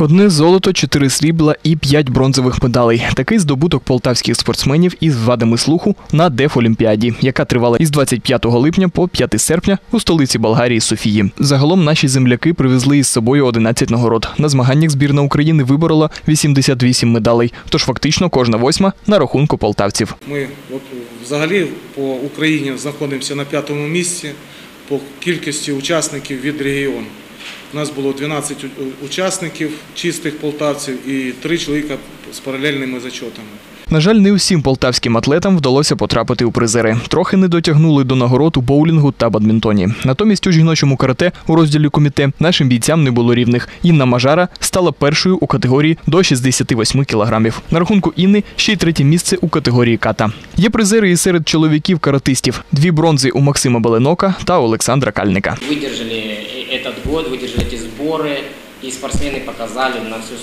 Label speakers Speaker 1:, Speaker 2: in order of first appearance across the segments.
Speaker 1: Одне золото, чотири срібла і п'ять бронзових медалей. Такий здобуток полтавських спортсменів із вадами слуху на Дефолімпіаді, яка тривала із 25 липня по 5 серпня у столиці Болгарії Софії. Загалом наші земляки привезли із собою 11 нагород. На змаганнях збірна України виборола 88 медалей. Тож фактично кожна восьма на рахунку полтавців.
Speaker 2: Ми взагалі по Україні знаходимося на п'ятому місці по кількості учасників від регіону. У нас було 12 у- учасників чистих полтавців і 3 чоловіка з паралельними зачотами.
Speaker 1: На жаль, не усім полтавським атлетам вдалося потрапити у призери. Трохи не дотягнули до нагород у боулінгу та бадмінтоні. Натомість у жіночому карате у розділі коміте нашим бійцям не було рівних. Інна Мажара стала першою у категорії до 68 кілограмів. На рахунку Інни ще й третє місце у категорії ката. Є призери і серед чоловіків-каратистів: дві бронзи у Максима Беленока та Олександра Кальника.
Speaker 3: выдержали э, этот год, выдержали эти сборы, и спортсмены показали на все,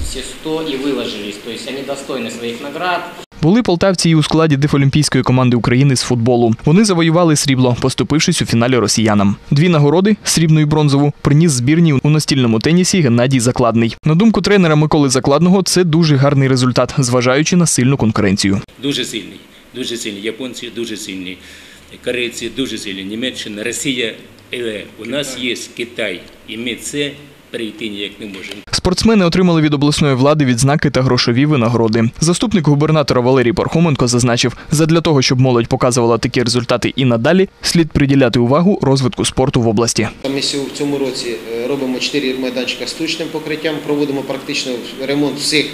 Speaker 3: все 100 и выложились. То есть они достойны своих наград.
Speaker 1: Були полтавці і у складі дефолімпійської команди України з футболу. Вони завоювали срібло, поступившись у фіналі росіянам. Дві нагороди срібну і бронзову приніс збірні у настільному тенісі Геннадій Закладний. На думку тренера Миколи Закладного, це дуже гарний результат, зважаючи на сильну конкуренцію.
Speaker 4: дуже сильний, дуже сильний. Японці дуже сильні, корейці дуже сильні, Німеччина, Росія. Але у нас є Китай, і ми це перейти ніяк не можемо.
Speaker 1: Спортсмени отримали від обласної влади відзнаки та грошові винагороди. Заступник губернатора Валерій Пархоменко зазначив, задля того, щоб молодь показувала такі результати і надалі, слід приділяти увагу розвитку спорту в області.
Speaker 5: Ми в цьому році е, робимо 4 майданчика з штучним покриттям, проводимо практично ремонт всіх е,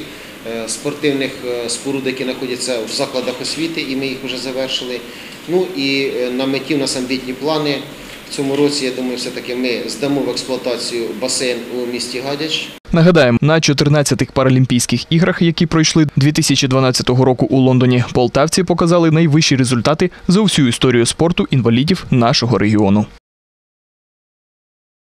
Speaker 5: спортивних е, споруд, які знаходяться в закладах освіти, і ми їх вже завершили. Ну і е, на меті в нас амбітні плани. В цьому році, я думаю, все-таки ми здамо в експлуатацію басейн у місті Гадяч.
Speaker 1: Нагадаємо, на 14-х паралімпійських іграх, які пройшли 2012 року у Лондоні, полтавці показали найвищі результати за всю історію спорту інвалідів нашого регіону.